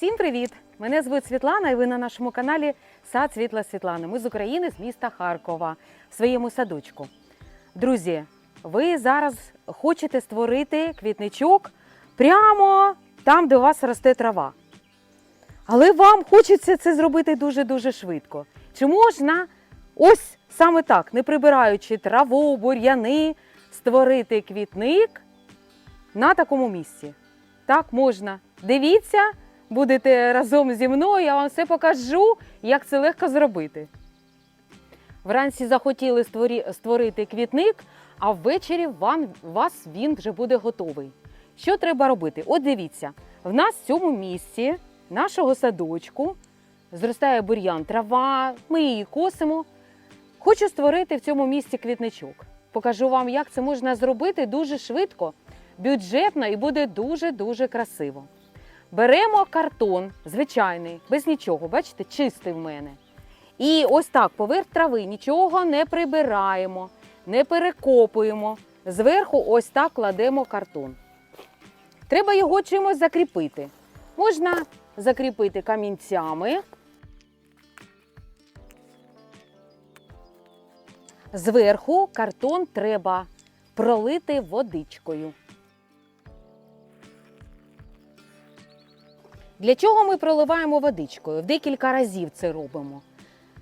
Всім привіт! Мене звуть Світлана, і ви на нашому каналі Сад Світла Світлани. Ми з України, з міста Харкова, в своєму садочку. Друзі, ви зараз хочете створити квітничок прямо там, де у вас росте трава. Але вам хочеться це зробити дуже-дуже швидко. Чи можна ось саме так, не прибираючи траву, бур'яни, створити квітник на такому місці? Так, можна. Дивіться, будете разом зі мною, я вам все покажу, як це легко зробити. Вранці захотіли створити квітник, а ввечері вам, вас він вже буде готовий. Що треба робити? От дивіться, в нас в цьому місці нашого садочку зростає бур'ян, трава, ми її косимо. Хочу створити в цьому місці квітничок. Покажу вам, як це можна зробити дуже швидко, бюджетно і буде дуже-дуже красиво. Беремо картон, звичайний, без нічого, бачите, чистий в мене. І ось так, поверх трави, нічого не прибираємо, не перекопуємо. Зверху ось так кладемо картон. Треба його чимось закріпити. Можна закріпити камінцями. Зверху картон треба пролити водичкою. Для чого ми проливаємо водичкою? В декілька разів це робимо.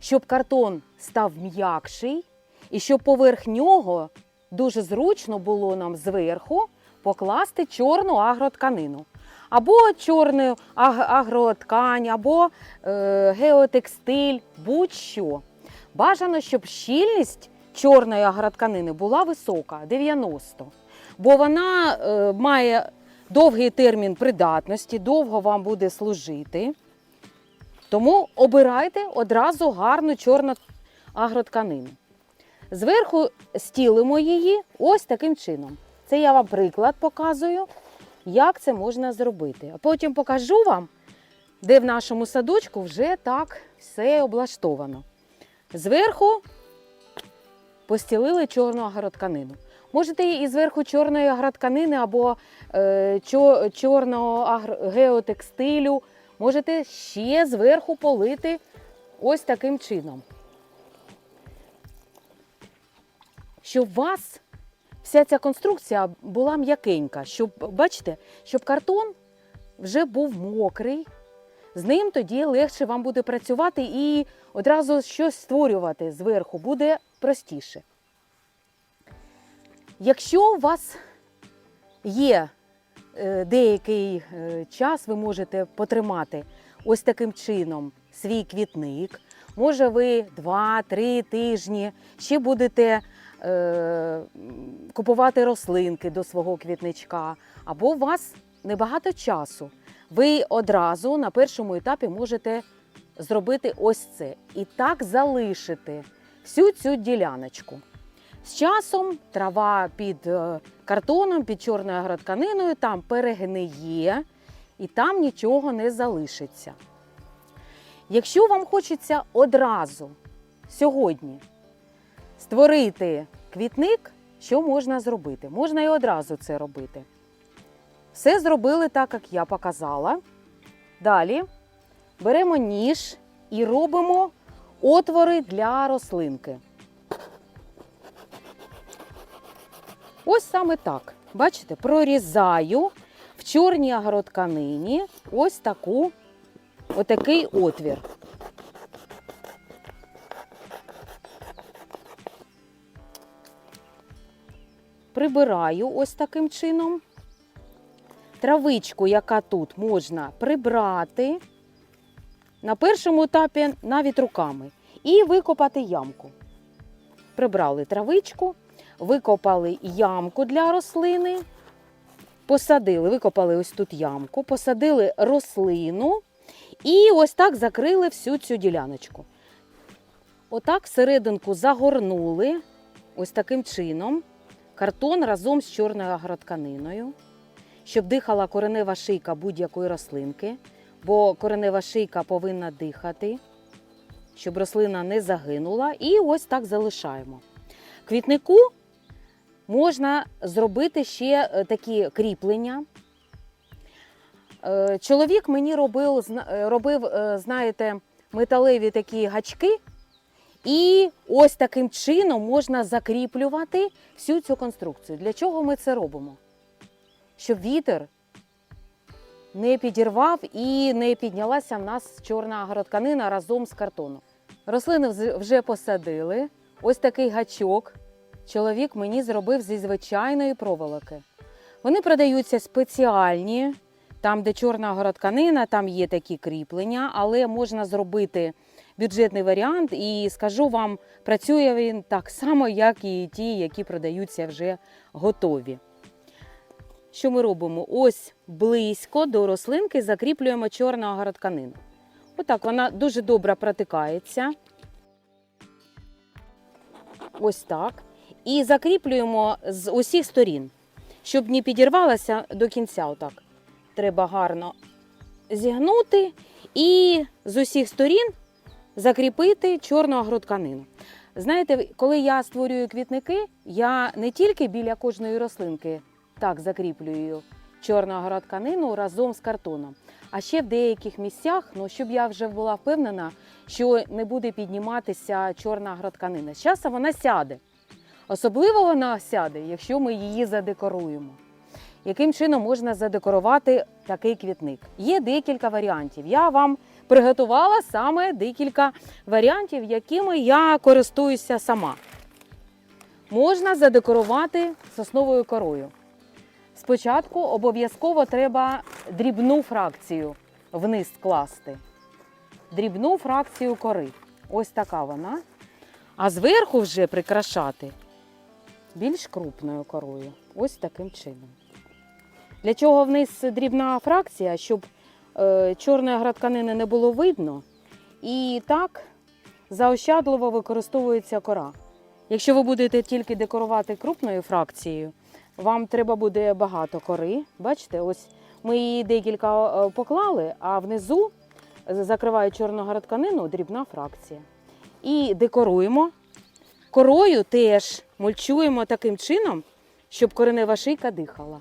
Щоб картон став м'якший і щоб поверх нього дуже зручно було нам зверху покласти чорну агротканину. Або чорну агроткань, або е, геотекстиль, будь-що. Бажано, щоб щільність чорної агротканини була висока 90. Бо вона е, має довгий термін придатності, довго вам буде служити. Тому обирайте одразу гарну чорну агротканину. Зверху стілимо її ось таким чином. Це я вам приклад показую, як це можна зробити. А потім покажу вам, де в нашому садочку вже так все облаштовано. Зверху постілили чорну агротканину. Можете і зверху чорної агротканини або е, чорного агро- геотекстилю. Можете ще зверху полити ось таким чином. Щоб у вас вся ця конструкція була м'якенька, щоб, бачите, щоб картон вже був мокрий. З ним тоді легше вам буде працювати і одразу щось створювати зверху буде простіше. Якщо у вас є е, деякий е, час, ви можете потримати ось таким чином свій квітник. Може, ви 2-3 тижні ще будете е, купувати рослинки до свого квітничка, або у вас небагато часу. Ви одразу на першому етапі можете зробити ось це і так залишити всю цю діляночку. З часом трава під е, картоном, під чорною агротканиною там перегниє і там нічого не залишиться. Якщо вам хочеться одразу сьогодні створити квітник, що можна зробити? Можна і одразу це робити. Все зробили так, як я показала. Далі беремо ніж і робимо отвори для рослинки. Ось саме так. Бачите, прорізаю в чорній агротканині ось таку, отакий отвір. Прибираю ось таким чином. Травичку, яка тут можна прибрати на першому етапі навіть руками і викопати ямку. Прибрали травичку, викопали ямку для рослини, посадили, викопали ось тут ямку, посадили рослину і ось так закрили всю цю діляночку. Отак всерединку загорнули ось таким чином картон разом з чорною агротканиною, щоб дихала коренева шийка будь-якої рослинки, бо коренева шийка повинна дихати, щоб рослина не загинула. І ось так залишаємо. Квітнику можна зробити ще е, такі кріплення. Е, Чоловік мені робив, е, робив, знаєте, металеві такі гачки, і ось таким чином можна закріплювати всю цю конструкцію. Для чого ми це робимо? Щоб вітер не підірвав і не піднялася в нас чорна агротканина разом з картоном. Рослини вже посадили. Ось такий гачок чоловік мені зробив зі звичайної проволоки. Вони продаються спеціальні, там, де чорна агротканина, там є такі кріплення, але можна зробити бюджетний варіант, і скажу вам, працює він так само, як і ті, які продаються вже готові. Що ми робимо? Ось близько до рослинки закріплюємо чорну агротканину. Отак вона дуже добре протикається. Ось так. І закріплюємо з усіх сторін, щоб не підірвалася до кінця. Отак. Треба гарно зігнути і з усіх сторін закріпити чорну агротканину. Знаєте, коли я створюю квітники, я не тільки біля кожної рослинки так закріплюю чорну агротканину разом з картоном, а ще в деяких місцях, ну, щоб я вже була впевнена, що не буде підніматися чорна агротканина. З часом вона сяде. Особливо вона сяде, якщо ми її задекоруємо. Яким чином можна задекорувати такий квітник? Є декілька варіантів. Я вам приготувала саме декілька варіантів, якими я користуюся сама. Можна задекорувати сосновою корою. Спочатку обов'язково треба дрібну фракцію вниз класти. Дрібну фракцію кори. Ось така вона. А зверху вже прикрашати більш крупною корою. Ось таким чином. Для чого вниз дрібна фракція, щоб е, чорної градканини не було видно. І так заощадливо використовується кора. Якщо ви будете тільки декорувати крупною фракцією, вам треба буде багато кори. Бачите, ось ми її декілька е, поклали, а внизу закриває чорну градканину дрібна фракція. І декоруємо. Корою теж мульчуємо таким чином, щоб коренева шийка дихала.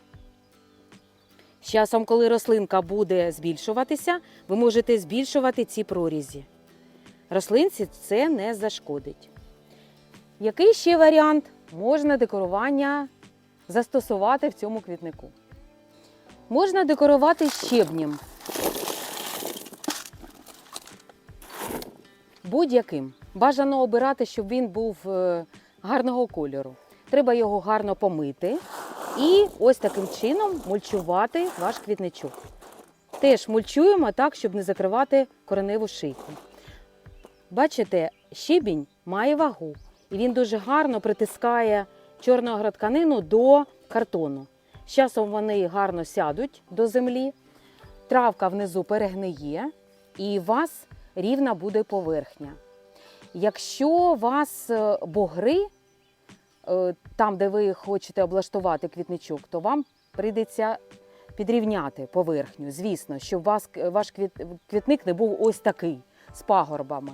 З часом, коли рослинка буде збільшуватися, ви можете збільшувати ці прорізі. Рослинці це не зашкодить. Який ще варіант можна декорування застосувати в цьому квітнику? Можна декорувати щебнем. Будь-яким. Бажано обирати, щоб він був е, гарного кольору. Треба його гарно помити і ось таким чином мульчувати ваш квітничок. Теж мульчуємо так, щоб не закривати кореневу шийку. Бачите, щебінь має вагу, і він дуже гарно притискає чорну агротканину до картону. З часом вони гарно сядуть до землі, травка внизу перегниє, і у вас рівна буде поверхня. Якщо вас е, бугри, е, там, де ви хочете облаштувати квітничок, то вам прийдеться підрівняти поверхню, звісно, щоб вас, ваш квітник не був ось такий з пагорбами.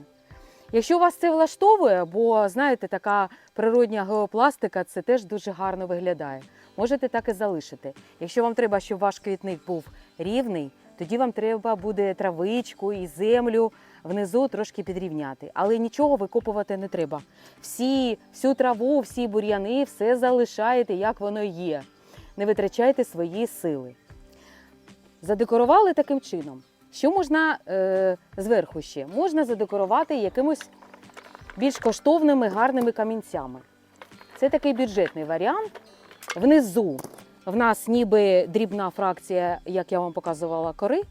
Якщо вас це влаштовує, бо знаєте, така природня геопластика це теж дуже гарно виглядає. Можете так і залишити. Якщо вам треба, щоб ваш квітник був рівний, тоді вам треба буде травичку і землю внизу трошки підрівняти. Але нічого викопувати не треба. Всі, всю траву, всі бур'яни, все залишаєте, як воно є. Не витрачайте свої сили. Задекорували таким чином. Що можна е, зверху ще? Можна задекорувати якимось більш коштовними гарними камінцями. Це такий бюджетний варіант. Внизу в нас ніби дрібна фракція, як я вам показувала, кори.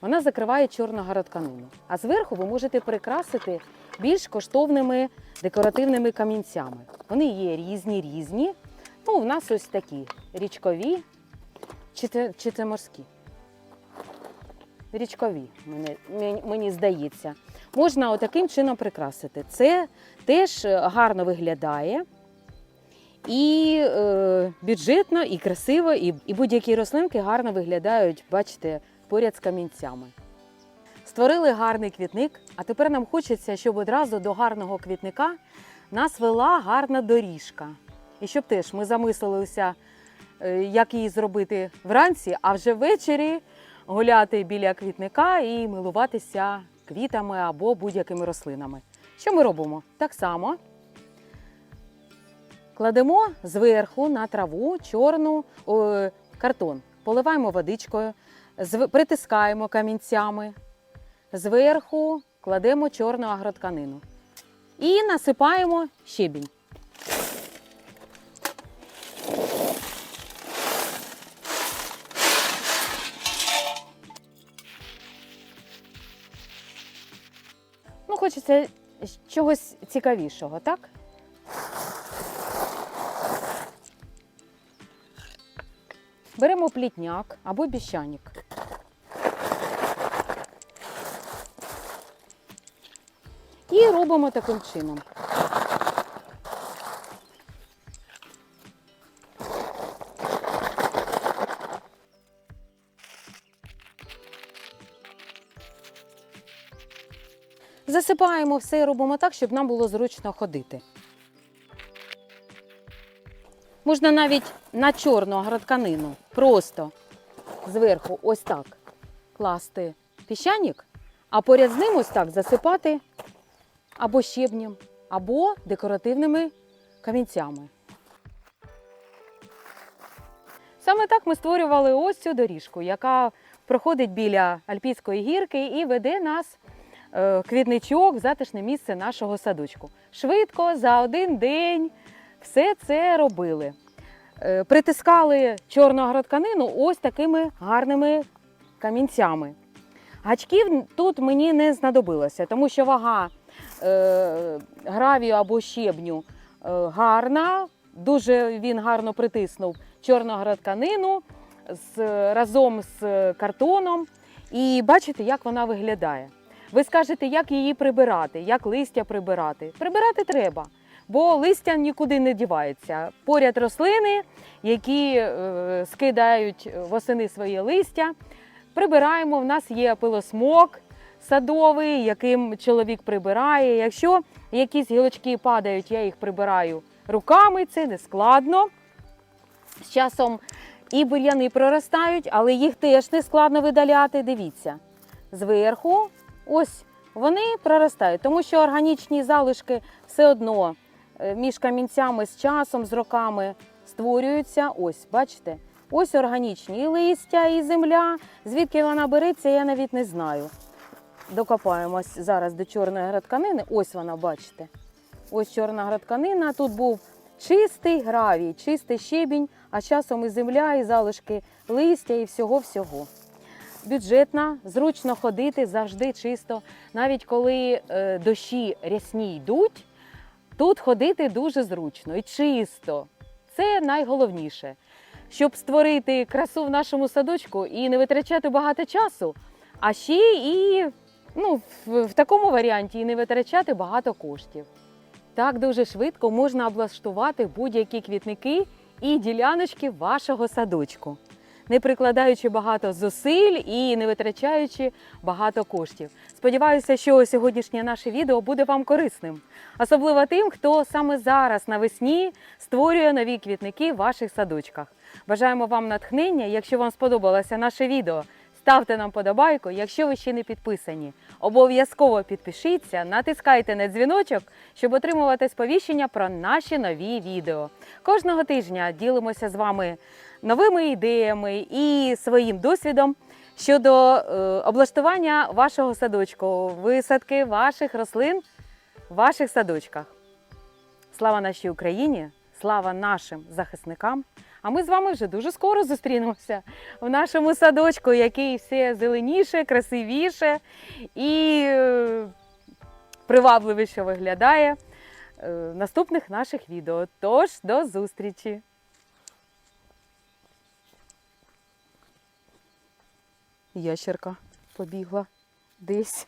Вона закриває чорну гаротканину. А зверху ви можете прикрасити більш коштовними декоративними камінцями. Вони є різні, різні. Ну, у нас ось такі річкові чи це, морські. Річкові, мені, мені- здається. Можна отаким чином прикрасити. Це теж гарно виглядає. І е, бюджетно, і красиво, і, і будь-які рослинки гарно виглядають, бачите, поряд з камінцями. Створили гарний квітник, а тепер нам хочеться, щоб одразу до гарного квітника нас вела гарна доріжка. І щоб теж ми замислилися, е, як її зробити вранці, а вже ввечері гуляти біля квітника і милуватися квітами або будь-якими рослинами. Що ми робимо? Так само кладемо зверху на траву чорну о, картон, поливаємо водичкою, притискаємо камінцями, зверху кладемо чорну агротканину і насипаємо щебінь. Ну, хочеться чогось цікавішого, так? Беремо плітняк або біщаник. І робимо таким чином. Засипаємо все і робимо так, щоб нам було зручно ходити. Можна навіть на чорну агротканину просто зверху ось так класти піщаник, а поряд з ним ось так засипати або щебнем, або декоративними камінцями. Саме так ми створювали ось цю доріжку, яка проходить біля Альпійської гірки і веде нас е, квітничок, в затишне місце нашого садочку. Швидко за один день все це робили. Е, Притискали чорну агротканину ось такими гарними камінцями. Гачків тут мені не знадобилося, тому що вага е, гравію або щебню е, гарна, дуже він гарно притиснув чорну агротканину з, разом з картоном. І бачите, як вона виглядає. Ви скажете, як її прибирати, як листя прибирати. Прибирати треба, бо листя нікуди не дівається. Поряд рослини, які е, скидають восени своє листя. Прибираємо. В нас є пилосмок садовий, яким чоловік прибирає. Якщо якісь гілочки падають, я їх прибираю руками, це не складно. З часом і бур'яни проростають, але їх теж не складно видаляти. Дивіться, зверху ось вони проростають, тому що органічні залишки все одно між камінцями з часом, з роками створюються. Ось, бачите? Ось органічні і листя, і земля. Звідки вона береться, я навіть не знаю. Докопаємось зараз до чорної градканини. Ось вона, бачите. Ось чорна градканина. Тут був чистий гравій, чистий щебінь, а часом і земля, і залишки листя, і всього-всього. Бюджетна, зручно ходити, завжди чисто. Навіть коли е, дощі рясні йдуть, тут ходити дуже зручно і чисто. Це найголовніше. Щоб створити красу в нашому садочку і не витрачати багато часу, а ще і ну, в, в такому варіанті і не витрачати багато коштів. Так дуже швидко можна облаштувати будь-які квітники і діляночки вашого садочку, не прикладаючи багато зусиль і не витрачаючи багато коштів. Сподіваюся, що сьогоднішнє наше відео буде вам корисним, особливо тим, хто саме зараз навесні створює нові квітники в ваших садочках. Бажаємо вам натхнення. Якщо вам сподобалося наше відео, ставте нам подобайку. Якщо ви ще не підписані, обов'язково підпишіться, натискайте на дзвіночок, щоб отримувати сповіщення про наші нові відео. Кожного тижня ділимося з вами новими ідеями і своїм досвідом щодо е, облаштування вашого садочку, висадки ваших рослин в ваших садочках. Слава нашій Україні! Слава нашим захисникам! А ми з вами вже дуже скоро зустрінемося в нашому садочку, який все зеленіше, красивіше і е, привабливіше виглядає е, в наступних наших відео. Тож до зустрічі! Ящерка побігла десь.